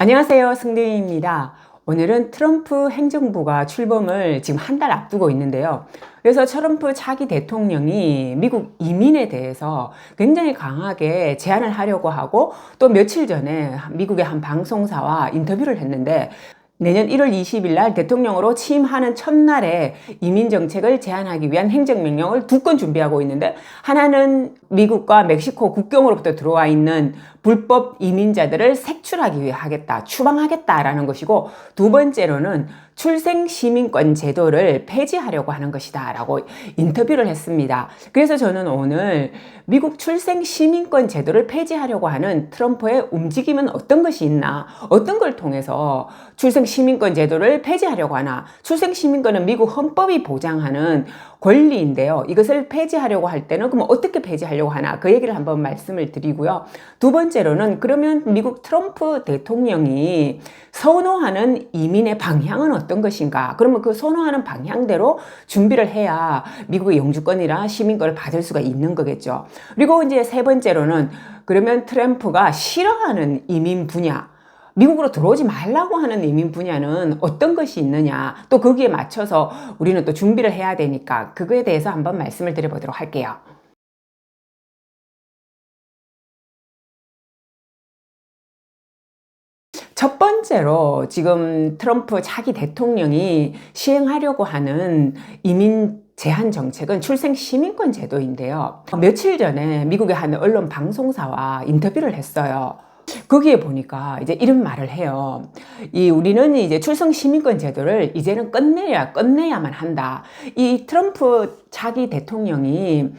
안녕하세요. 승대입니다. 오늘은 트럼프 행정부가 출범을 지금 한 달 앞두고 있는데요. 그래서 트럼프 차기 대통령이 미국 이민에 대해서 굉장히 강하게 제안을 하려고 하고 또 며칠 전에 미국의 한 방송사와 인터뷰를 했는데 내년 1월 20일 날 대통령으로 취임하는 첫날에 이민 정책을 제안하기 위한 행정명령을 두 건 준비하고 있는데 하나는 미국과 멕시코 국경으로부터 들어와 있는 불법 이민자들을 색출하기 위해 하겠다, 추방하겠다라는 것이고 두 번째로는 출생 시민권 제도를 폐지하려고 하는 것이다라고 인터뷰를 했습니다. 그래서 저는 오늘 미국 출생 시민권 제도를 폐지하려고 하는 트럼프의 움직임은 어떤 것이 있나, 어떤 걸 통해서 출생 시민권 제도를 폐지하려고 하나, 출생 시민권은 미국 헌법이 보장하는 권리인데요. 이것을 폐지하려고 할 때는 그럼 어떻게 폐지하려고 하나 그 얘기를 한번 말씀을 드리고요. 두 번째 로는 그러면 미국 트럼프 대통령이 선호하는 이민의 방향은 어떤 것인가? 그러면 그 선호하는 방향대로 준비를 해야 미국의 영주권이나 시민권을 받을 수가 있는 거겠죠. 그리고 이제 세 번째로는 그러면 트럼프가 싫어하는 이민 분야 미국으로 들어오지 말라고 하는 이민 분야는 어떤 것이 있느냐, 또 거기에 맞춰서 우리는 또 준비를 해야 되니까 그거에 대해서 한번 말씀을 드려보도록 할게요. 첫 번째로 지금 트럼프 차기 대통령이 시행하려고 하는 이민 제한 정책은 출생 시민권 제도인데요. 며칠 전에 미국의 한 언론 방송사와 인터뷰를 했어요. 거기에 보니까 이제 이런 말을 해요. 이 우리는 이제 출생 시민권 제도를 이제는 끝내야 끝내야만 한다. 이 트럼프 차기 대통령이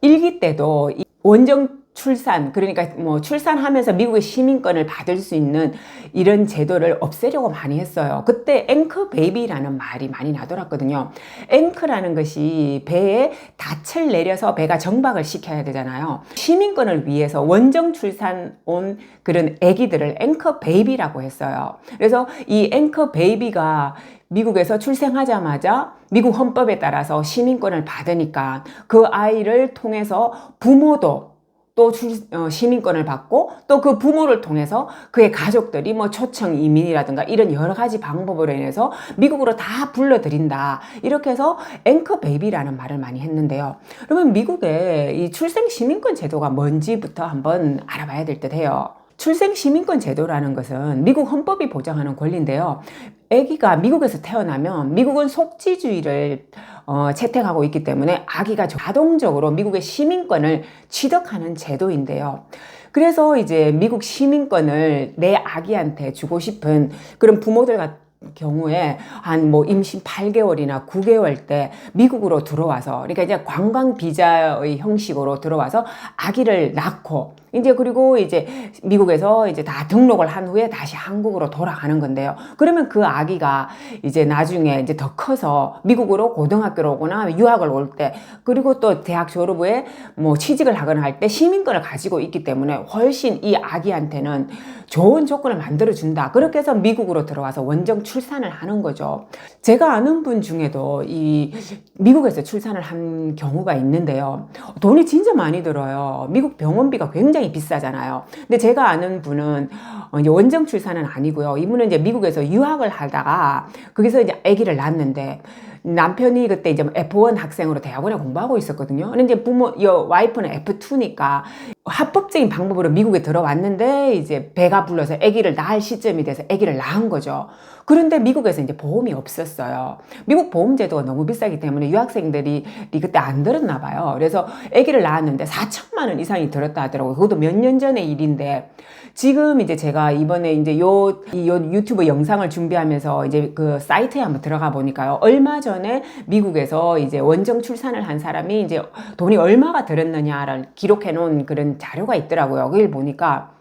일기 때도 이 원정 출산 그러니까 뭐 출산하면서 미국의 시민권을 받을 수 있는 이런 제도를 없애려고 많이 했어요. 그때 앵커 베이비라는 말이 많이 나돌았거든요. 앵커라는 것이 배에 닻을 내려서 배가 정박을 시켜야 되잖아요. 시민권을 위해서 원정 출산 온 그런 아기들을 앵커 베이비라고 했어요. 그래서 이 앵커 베이비가 미국에서 출생하자마자 미국 헌법에 따라서 시민권을 받으니까 그 아이를 통해서 부모도 또 어, 시민권을 받고 또 그 부모를 통해서 그의 가족들이 뭐 초청 이민이라든가 이런 여러 가지 방법으로 인해서 미국으로 다 불러들인다. 이렇게 해서 앵커 베이비라는 말을 많이 했는데요. 그러면 미국의 이 출생 시민권 제도가 뭔지부터 한번 알아봐야 될 듯 해요. 출생 시민권 제도라는 것은 미국 헌법이 보장하는 권리인데요. 아기가 미국에서 태어나면 미국은 속지주의를 어, 채택하고 있기 때문에 아기가 자동적으로 미국의 시민권을 취득하는 제도인데요. 그래서 이제 미국 시민권을 내 아기한테 주고 싶은 그런 부모들 같은 경우에 한 뭐 임신 8개월이나 9개월 때 미국으로 들어와서 그러니까 이제 관광 비자의 형식으로 들어와서 아기를 낳고 이제 그리고 이제 미국에서 이제 다 등록을 한 후에 다시 한국으로 돌아가는 건데요. 그러면 그 아기가 이제 나중에 이제 더 커서 미국으로 고등학교로 오거나 유학을 올 때 그리고 또 대학 졸업 후에 뭐 취직을 하거나 할 때 시민권을 가지고 있기 때문에 훨씬 이 아기한테는 좋은 조건을 만들어 준다. 그렇게 해서 미국으로 들어와서 원정 출산을 하는 거죠. 제가 아는 분 중에도 이 미국에서 출산을 한 경우가 있는데요. 돈이 진짜 많이 들어요. 미국 병원비가 굉장히 굉장히 비싸잖아요. 근데 제가 아는 분은 어, 이제 원정 출산은 아니고요. 이분은 이제 미국에서 유학을 하다가 거기서 이제 아기를 낳았는데 남편이 그때 이제 F1 학생으로 대학원에 공부하고 있었거든요. 근데 이제 부모, 여 와이프는 F2니까 합법적인 방법으로 미국에 들어왔는데 이제 배가 불러서 아기를 낳을 시점이 돼서 아기를 낳은 거죠. 그런데 미국에서 이제 보험이 없었어요. 미국 보험 제도가 너무 비싸기 때문에 유학생들이 그때 안 들었나 봐요. 그래서 아기를 낳았는데 4천만 원 이상이 들었다 하더라고요. 그것도 몇 년 전의 일인데 지금 이제 제가 이번에 이제 요, 요 유튜브 영상을 준비하면서 이제 그 사이트에 한번 들어가 보니까요. 얼마 전에 미국에서 이제 원정 출산을 한 사람이 이제 돈이 얼마가 들었느냐를 기록해 놓은 그런 자료가 있더라고요. 그걸 보니까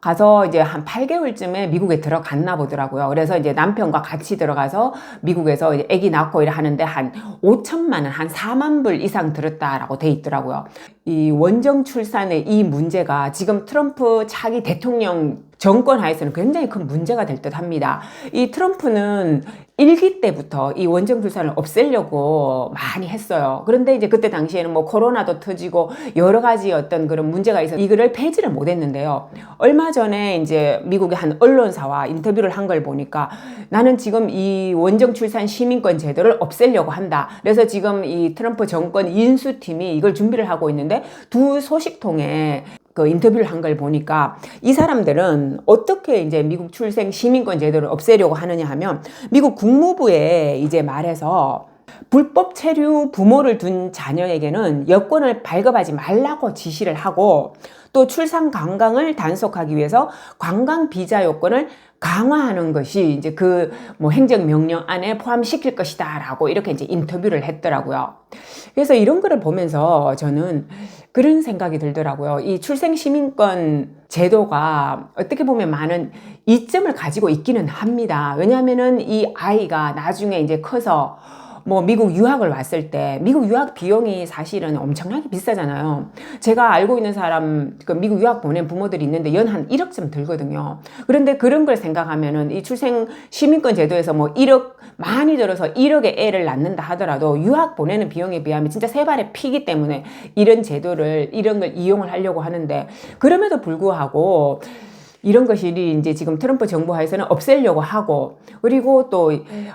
가서 이제 한 8개월쯤에 미국에 들어갔나 보더라고요. 그래서 이제 남편과 같이 들어가서 미국에서 이제 아기 낳고 일 하는데 한 5천만 원, 한 4만 불 이상 들었다라고 돼 있더라고요. 이 원정 출산의 이 문제가 지금 트럼프 차기 대통령 정권 하에서는 굉장히 큰 문제가 될 듯 합니다. 이 트럼프는 일기 때부터 이 원정 출산을 없애려고 많이 했어요. 그런데 이제 그때 당시에는 뭐 코로나도 터지고 여러 가지 어떤 그런 문제가 있어서 이거를 폐지를 못 했는데요. 얼마 전에 이제 미국의 한 언론사와 인터뷰를 한 걸 보니까 나는 지금 이 원정 출산 시민권 제도를 없애려고 한다. 그래서 지금 이 트럼프 정권 인수팀이 이걸 준비를 하고 있는데 두 소식통에 그 인터뷰를 한 걸 보니까 이 사람들은 어떻게 이제 미국 출생 시민권 제도를 없애려고 하느냐 하면 미국 국무부에 이제 말해서 불법 체류 부모를 둔 자녀에게는 여권을 발급하지 말라고 지시를 하고 또 출산 관광을 단속하기 위해서 관광 비자 요건을 강화하는 것이 이제 그 뭐 행정 명령 안에 포함시킬 것이다 라고 이렇게 이제 인터뷰를 했더라고요. 그래서 이런 거를 보면서 저는 그런 생각이 들더라고요. 이 출생 시민권 제도가 어떻게 보면 많은 이점을 가지고 있기는 합니다. 왜냐하면은 이 아이가 나중에 이제 커서 뭐 미국 유학을 왔을 때 미국 유학 비용이 사실은 엄청나게 비싸잖아요. 제가 알고 있는 사람 그 미국 유학 보낸 부모들이 있는데 연 한 1억쯤 들거든요. 그런데 그런 걸 생각하면은 이 출생 시민권 제도에서 뭐 1억 많이 들어서 1억의 애를 낳는다 하더라도 유학 보내는 비용에 비하면 진짜 세 발의 피기 때문에 이런 제도를 이런 걸 이용을 하려고 하는데 그럼에도 불구하고 이런 것이 이제 지금 트럼프 정부 하에서는 없애려고 하고 그리고 또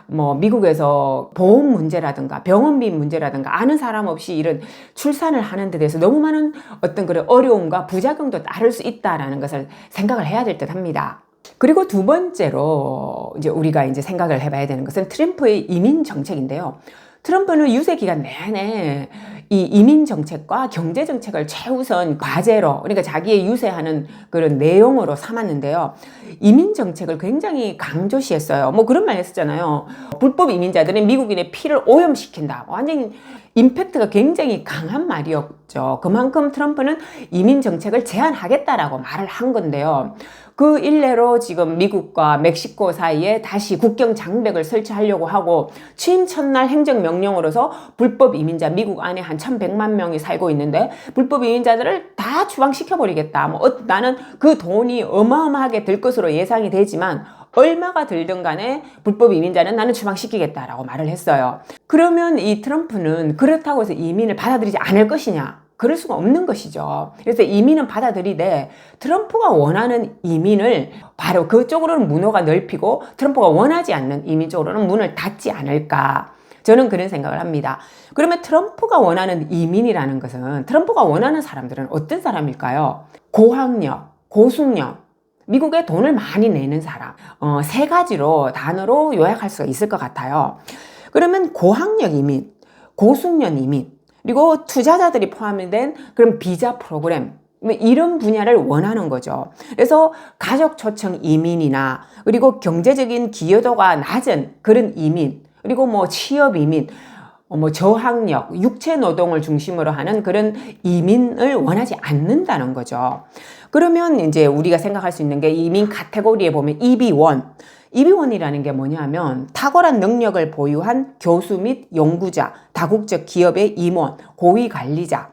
뭐 미국에서 보험 문제라든가 병원비 문제라든가 아는 사람 없이 이런 출산을 하는 데 대해서 너무 많은 어떤 그런 어려움과 부작용도 따를 수 있다라는 것을 생각을 해야 될 듯 합니다. 그리고 두 번째로 이제 우리가 이제 생각을 해봐야 되는 것은 트럼프의 이민 정책인데요. 트럼프는 유세 기간 내내 이 이민 정책과 경제 정책을 최우선 과제로 그러니까 자기의 유세하는 그런 내용으로 삼았는데요. 이민 정책을 굉장히 강조시했어요. 뭐 그런 말 했었잖아요. 불법 이민자들은 미국인의 피를 오염시킨다. 완전히 임팩트가 굉장히 강한 말이었죠. 그만큼 트럼프는 이민 정책을 제한하겠다라고 말을 한 건데요. 그 일례로 지금 미국과 멕시코 사이에 다시 국경 장벽을 설치하려고 하고 취임 첫날 행정명령으로서 불법 이민자 미국 안에 한 1100만 명이 살고 있는데 불법 이민자들을 다 추방시켜버리겠다. 뭐 어, 나는 그 돈이 어마어마하게 들 것으로 예상이 되지만 얼마가 들든 간에 불법 이민자는 나는 추방시키겠다라고 말을 했어요. 그러면 이 트럼프는 그렇다고 해서 이민을 받아들이지 않을 것이냐? 그럴 수가 없는 것이죠. 그래서 이민은 받아들이되 트럼프가 원하는 이민을 바로 그쪽으로는 문호가 넓히고 트럼프가 원하지 않는 이민 쪽으로는 문을 닫지 않을까. 저는 그런 생각을 합니다. 그러면 트럼프가 원하는 이민이라는 것은 트럼프가 원하는 사람들은 어떤 사람일까요? 고학력, 고숙력, 미국에 돈을 많이 내는 사람. 어, 세 가지로 단어로 요약할 수가 있을 것 같아요. 그러면 고학력 이민, 고숙련 이민, 그리고 투자자들이 포함된 그런 비자 프로그램 뭐 이런 분야를 원하는 거죠. 그래서 가족 초청 이민이나 그리고 경제적인 기여도가 낮은 그런 이민 그리고 뭐 취업 이민 뭐 저학력, 육체 노동을 중심으로 하는 그런 이민을 원하지 않는다는 거죠. 그러면 이제 우리가 생각할 수 있는 게 이민 카테고리에 보면 EB1 이비원이라는 게 뭐냐면 탁월한 능력을 보유한 교수 및 연구자, 다국적 기업의 임원, 고위 관리자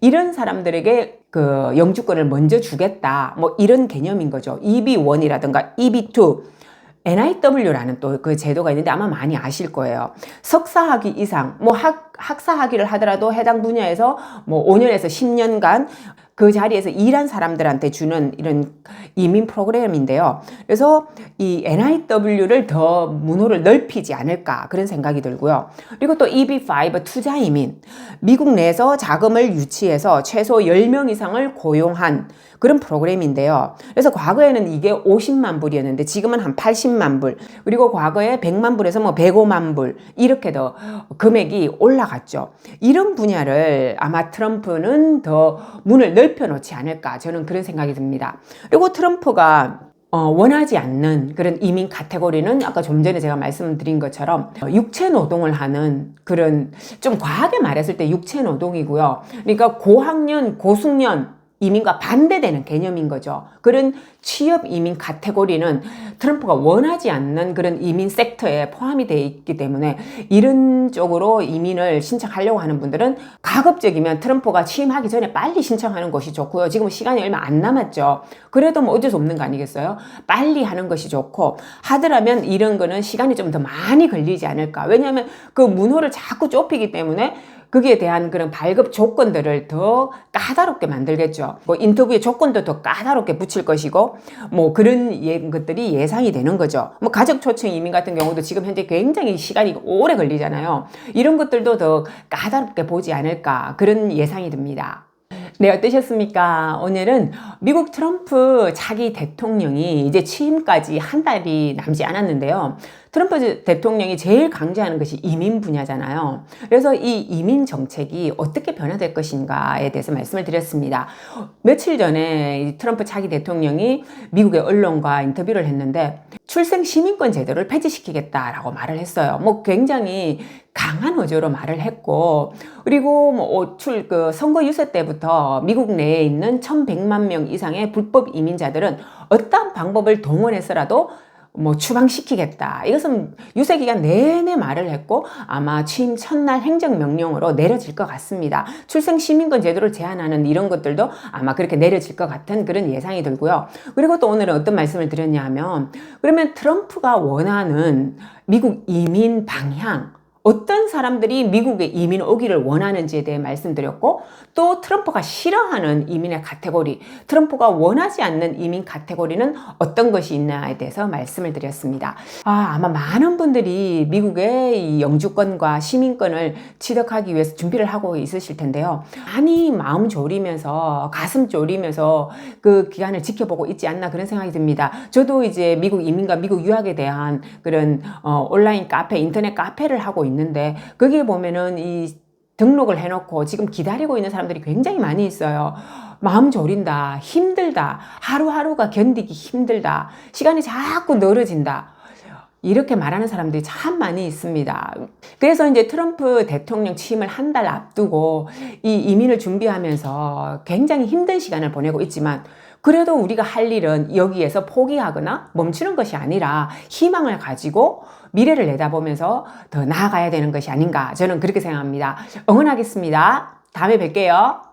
이런 사람들에게 그 영주권을 먼저 주겠다. 뭐 이런 개념인 거죠. EB1이라든가 EB2 NIW라는 또 그 제도가 있는데 아마 많이 아실 거예요. 석사학위 이상, 뭐 학, 학사학위를 하더라도 해당 분야에서 뭐 5년에서 10년간 그 자리에서 일한 사람들한테 주는 이런 이민 프로그램인데요. 그래서 이 NIW를 더 문호를 넓히지 않을까 그런 생각이 들고요. 그리고 또 EB5 투자 이민. 미국 내에서 자금을 유치해서 최소 10명 이상을 고용한 그런 프로그램인데요. 그래서 과거에는 이게 50만 불이었는데 지금은 한 80만 불. 그리고 과거에 100만 불에서 뭐 105만 불. 이렇게 더 금액이 올라갔죠. 이런 분야를 아마 트럼프는 더 문을 넓혀 놓지 않을까. 저는 그런 생각이 듭니다. 그리고 트럼프가 어, 원하지 않는 그런 이민 카테고리는 아까 좀 전에 제가 말씀드린 것처럼 육체 노동을 하는 그런 좀 과하게 말했을 때 육체 노동이고요. 그러니까 고학년, 고숙련 이민과 반대되는 개념인 거죠. 그런 취업 이민 카테고리는 트럼프가 원하지 않는 그런 이민 섹터에 포함이 되어 있기 때문에 이런 쪽으로 이민을 신청하려고 하는 분들은 가급적이면 트럼프가 취임하기 전에 빨리 신청하는 것이 좋고요. 지금 시간이 얼마 안 남았죠. 그래도 뭐 어쩔 수 없는 거 아니겠어요? 빨리 하는 것이 좋고 하더라면 이런 거는 시간이 좀 더 많이 걸리지 않을까. 왜냐하면 그 문호를 자꾸 좁히기 때문에 거기에 대한 그런 발급 조건들을 더 까다롭게 만들겠죠. 뭐 인터뷰의 조건도 더 까다롭게 붙일 것이고 뭐 그런 예, 것들이 예상이 되는 거죠. 뭐 가족 초청 이민 같은 경우도 지금 현재 굉장히 시간이 오래 걸리잖아요. 이런 것들도 더 까다롭게 보지 않을까 그런 예상이 듭니다. 네, 어떠셨습니까? 오늘은 미국 트럼프 차기 대통령이 이제 취임까지 한 달이 남지 않았는데요. 트럼프 대통령이 제일 강조하는 것이 이민 분야잖아요. 그래서 이 이민 정책이 어떻게 변화될 것인가에 대해서 말씀을 드렸습니다. 며칠 전에 이 트럼프 차기 대통령이 미국의 언론과 인터뷰를 했는데 출생 시민권 제도를 폐지시키겠다라고 말을 했어요. 뭐 굉장히 강한 어조로 말을 했고 그리고 뭐출그 선거 유세 때부터 미국 내에 있는 1,100만 명 이상의 불법 이민자들은 어떠한 방법을 동원해서라도 뭐 추방시키겠다. 이것은 유세 기간 내내 말을 했고 아마 취임 첫날 행정명령으로 내려질 것 같습니다. 출생 시민권 제도를 제한하는 이런 것들도 아마 그렇게 내려질 것 같은 그런 예상이 들고요. 그리고 또 오늘은 어떤 말씀을 드렸냐 하면 그러면 트럼프가 원하는 미국 이민 방향 어떤 사람들이 미국에 이민 오기를 원하는지에 대해 말씀드렸고 또 트럼프가 싫어하는 이민의 카테고리, 트럼프가 원하지 않는 이민 카테고리는 어떤 것이 있나에 대해서 말씀을 드렸습니다. 아, 아마 많은 분들이 미국의 이 영주권과 시민권을 취득하기 위해서 준비를 하고 있으실 텐데요. 많이 마음 졸이면서 가슴 졸이면서 그 기간을 지켜보고 있지 않나 그런 생각이 듭니다. 저도 이제 미국 이민과 미국 유학에 대한 그런 어, 온라인 카페, 인터넷 카페를 하고 있는데 거기에 보면은 이 등록을 해놓고 지금 기다리고 있는 사람들이 굉장히 많이 있어요. 마음 졸인다, 힘들다, 하루하루가 견디기 힘들다, 시간이 자꾸 늘어진다. 이렇게 말하는 사람들이 참 많이 있습니다. 그래서 이제 트럼프 대통령 취임을 한 달 앞두고 이 이민을 준비하면서 굉장히 힘든 시간을 보내고 있지만 그래도 우리가 할 일은 여기에서 포기하거나 멈추는 것이 아니라 희망을 가지고 미래를 내다보면서 더 나아가야 되는 것이 아닌가 저는 그렇게 생각합니다. 응원하겠습니다. 다음에 뵐게요.